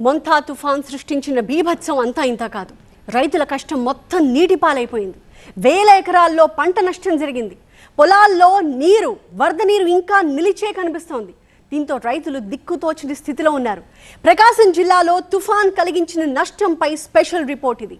మొంతా తుఫాన్ సృష్టించిన బీభత్సం అంతా ఇంత కాదు. రైతుల కష్టం మొత్తం నీటి పాలైపోయింది. వేల ఎకరాల్లో పంట నష్టం జరిగింది. పొలాల్లో నీరు వరద నీరు ఇంకా నిలిచే కనిపిస్తోంది. దీంతో రైతులు దిక్కుతోచని స్థితిలో ఉన్నారు. ప్రకాశం జిల్లాలో తుఫాన్ కలిగించిన నష్టంపై స్పెషల్ రిపోర్ట్ ఇది.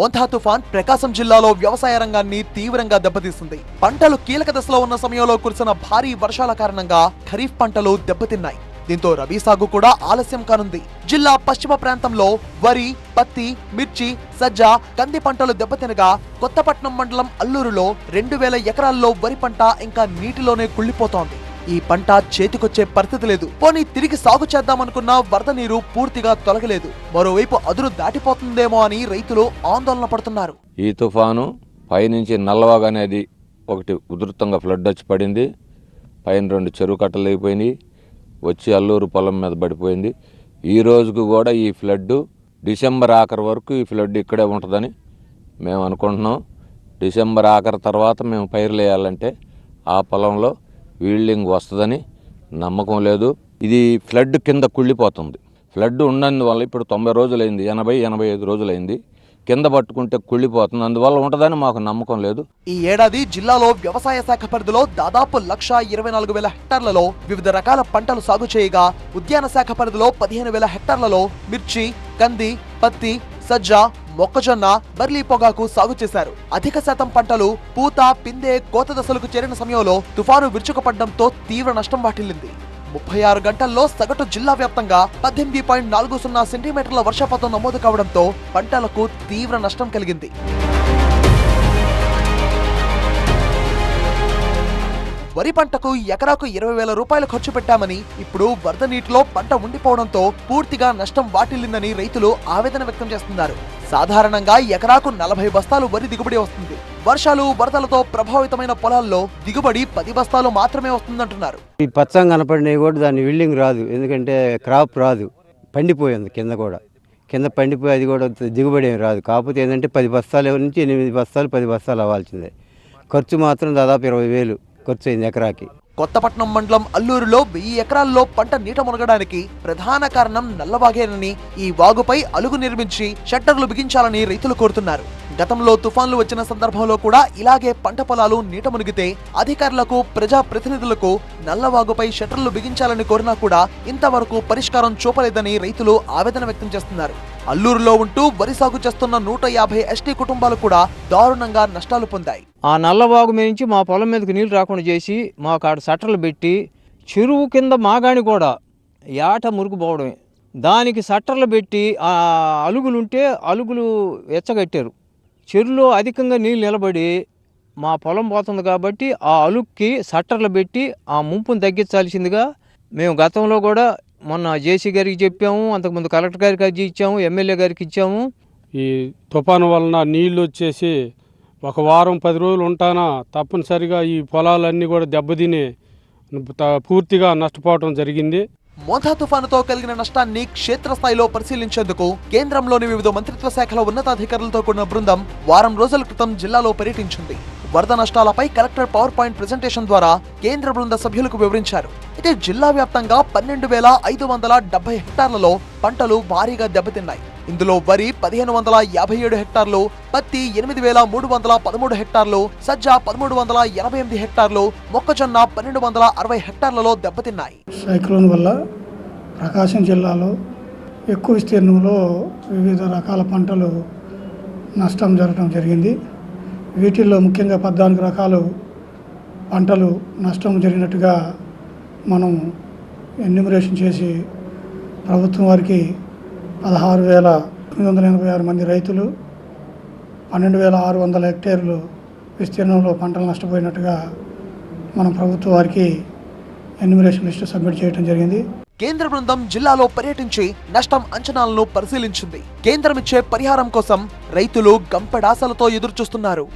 మోంథా తుఫాన్ ప్రకాశం జిల్లాలో వ్యవసాయ రంగాన్ని తీవ్రంగా దెబ్బతీస్తుంది. పంటలు కీలక దశలో ఉన్న సమయంలో కురిసిన భారీ వర్షాల కారణంగా ఖరీఫ్ పంటలు దెబ్బతిన్నాయి. దీంతో రబీ సాగు కూడా ఆలస్యం కానుంది. జిల్లా పశ్చిమ ప్రాంతంలో వరి పత్తి మిర్చి సజ్జ కంది పంటలు దెబ్బతినగా కొత్తపట్నం మండలం అల్లూరులో రెండు వేల ఎకరాల్లో వరి పంట ఇంకా నీటిలోనే కుళ్ళిపోతోంది. ఈ పంట చేతికొచ్చే పరిస్థితి లేదు. పోనీ తిరిగి సాగు చేద్దామనుకున్న వరద నీరు పూర్తిగా తొలగలేదు. మరోవైపు అదురు దాటిపోతుందేమో అని రైతులు ఆందోళన పడుతున్నారు. ఈ తుఫాను పైనుంచి నల్లవాగ అనేది ఒకటి ఉధృతంగా ఫ్లడ్ వచ్చి పడింది. పైన రెండు చెరువు కట్టలు అయిపోయినాయి. వచ్చి అల్లూరు పొలం మీద పడిపోయింది. ఈ రోజుకు కూడా ఈ ఫ్లడ్ డిసెంబర్ ఆఖరి వరకు ఈ ఫ్లడ్ ఇక్కడే ఉంటుందని మేము అనుకుంటున్నాం. డిసెంబర్ ఆఖరి తర్వాత మేము పైర్లు వేయాలంటే ఆ పొలంలో వీల్డింగ్ వస్తుందని నమ్మకం లేదు. ఇది ఫ్లడ్ కింద కుళ్ళిపోతుంది. ఫ్లడ్ ఉన్నందువల్ల ఇప్పుడు తొంభై రోజులైంది ఎనభై ఎనభై ఐదు రోజులైంది. కింద పట్టుకుంటే కుళ్ళిపోతుంది. అందువల్ల ఉంటుందని మాకు నమ్మకం లేదు. ఈ ఏడాది జిల్లాలో వ్యవసాయ శాఖ పరిధిలో దాదాపు లక్ష ఇరవై నాలుగు వేల హెక్టార్లలో వివిధ రకాల పంటలు సాగు చేయగా ఉద్యాన శాఖ పరిధిలో పదిహేను వేల హెక్టార్లలో మిర్చి కంది పత్తి సజ్జ మొక్కజొన్న బర్లీ పొగాకు సాగు చేశారు. అధిక శాతం పంటలు పూత పిందె కోత దశలకు చేరిన సమయంలో తుఫాను విరుచుకుపడడంతో తీవ్ర నష్టం వాటిల్లింది. ముప్పై ఆరు గంటల్లో సగటు జిల్లా వ్యాప్తంగా పద్దెనిమిది పాయింట్ నాలుగు సున్నా సెంటీమీటర్ల వర్షపాతం నమోదు కావడంతో పంటలకు తీవ్ర నష్టం కలిగింది. వరి పంటకు ఎకరాకు ఇరవై వేల రూపాయలు ఖర్చు పెట్టామని ఇప్పుడు వరద నీటిలో పంట ఉండిపోవడంతో పూర్తిగా నష్టం వాటిల్లిందని రైతులు ఆవేదన వ్యక్తం చేస్తున్నారు. సాధారణంగా ఎకరాకు నలభై బస్తాలు వరి దిగుబడి వస్తుంది. వర్షాలు వరదలతో ప్రభావితమైన పొలాల్లో దిగుబడి పది బస్తాలు మాత్రమే వస్తుందంటున్నారు. ఈ పచ్చం కనపడినవి కూడా దాని విల్డింగ్ రాదు. ఎందుకంటే క్రాప్ రాదు. పండిపోయింది కింద కూడా. కింద పండిపోయి అది కూడా దిగుబడి ఏమి రాదు. కాకపోతే ఏంటంటే పది బస్తాల నుంచి ఎనిమిది బస్తాలు పది బస్తాలు అవ్వాల్సిందే. ఖర్చు మాత్రం దాదాపు ఇరవై వేలు ఖర్చు అయింది ఎకరాకి. కొత్తపట్నం మండలం అల్లూరులో వెయ్యి ఎకరాల్లో పంట నీట మునగడానికి ప్రధాన కారణం నల్లవాగేనని ఈ వాగుపై అలుగు నిర్మించి షట్టర్లు బిగించాలని రైతులు కోరుతున్నారు. గతంలో తుఫాన్లు వచ్చిన సందర్భంలో కూడా ఇలాగే పంట పొలాలు నీట మునిగితే అధికారులకు ప్రజా ప్రతినిధులకు నల్లవాగుపై షట్టర్లు బిగించాలని కోరినా కూడా ఇంతవరకు పరిష్కారం చూపలేదని రైతులు ఆవేదన వ్యక్తం చేస్తున్నారు. అల్లూరులో ఉంటూ వరి సాగు చేస్తున్న నూట యాభై ఎస్టీ కుటుంబాలు కూడా దారుణంగా నష్టాలు పొందాయి. ఆ నల్లవాగు మీద నుంచి మా పొలం మీదకి నీళ్ళు రాకుండా చేసి మా కాడ షట్టర్లు పెట్టి చెరువు కింద మాగాణి కూడా ఏట మురుగుపోవడమే. దానికి షట్టర్లు పెట్టి ఆ అలుగులు ఉంటే అలుగులు ఎచ్చగట్టారు చెరువులో అధికంగా నీళ్ళు నిలబడి మా పొలం పోతుంది కాబట్టి ఆ అలుక్కి సట్టర్లు పెట్టి ఆ ముంపును తగ్గించాల్సిందిగా మేము గతంలో కూడా మొన్న జేసీ గారికి చెప్పాము అంతకుముందు కలెక్టర్ గారికి అర్జీ ఇచ్చాము ఎమ్మెల్యే గారికి ఇచ్చాము. ఈ తుఫాను వలన నీళ్ళు వచ్చేసి ఒక వారం పది రోజులు ఉంటానా తప్పనిసరిగా ఈ పొలాలన్నీ కూడా దెబ్బతిని త- పూర్తిగా నష్టపోవడం జరిగింది. మోధా తుఫానుతో కలిగిన నష్టాన్ని క్షేత్రస్థాయిలో పరిశీలించేందుకు కేంద్రంలోని వివిధ మంత్రిత్వ శాఖల ఉన్నతాధికారులతో కూడిన బృందం వారం రోజుల క్రితం జిల్లాలో పర్యటించింది. వరద నష్టాలపై కలెక్టర్ పవర్ పాయింట్ ప్రెజెంటేషన్ ద్వారా కేంద్ర బృంద సభ్యులకు వివరించారు. అయితే జిల్లా వ్యాప్తంగా పన్నెండు వేల ఐదు వందల డెబ్బై హెక్టార్లలో పంటలు భారీగా దెబ్బతిన్నాయి. ఇందులో వరి పదిహేను వందల యాభై ఏడు హెక్టార్లు పత్తి ఎనిమిది వేల మూడు వందల పదమూడు హెక్టార్లు సజ్జ పదమూడు వందల ఎనభై ఎనిమిది హెక్టార్లు మొక్కజొన్న పన్నెండు వందల అరవై హెక్టార్లలో దెబ్బతిన్నాయి. సైక్లోన్ వల్ల ప్రకాశం జిల్లాలో ఎక్కువ విస్తీర్ణంలో వివిధ రకాల పంటలు నష్టం జరగడం జరిగింది. వీటిల్లో ముఖ్యంగా పద్నాలుగు రకాలు పంటలు నష్టం జరిగినట్టుగా మనం ఎన్యూమరేషన్ చేసి ప్రభుత్వం వారికి పదహారు వేల తొమ్మిది వందల ఎనభై ఆరు మంది రైతులు పన్నెండు వేల ఆరు వందల హెక్టేర్లు విస్తీర్ణంలో పంటలు నష్టపోయినట్టుగా మన ప్రభుత్వం వారికి ఎన్యూమరేషన్ లిస్టు సబ్మిట్ చేయడం జరిగింది. కేంద్ర బృందం జిల్లాలో పర్యటించి నష్టం అంచనాలను పరిశీలించింది. కేంద్రం ఇచ్చే పరిహారం కోసం రైతులు గంపెడాసలతో ఎదురుచూస్తున్నారు.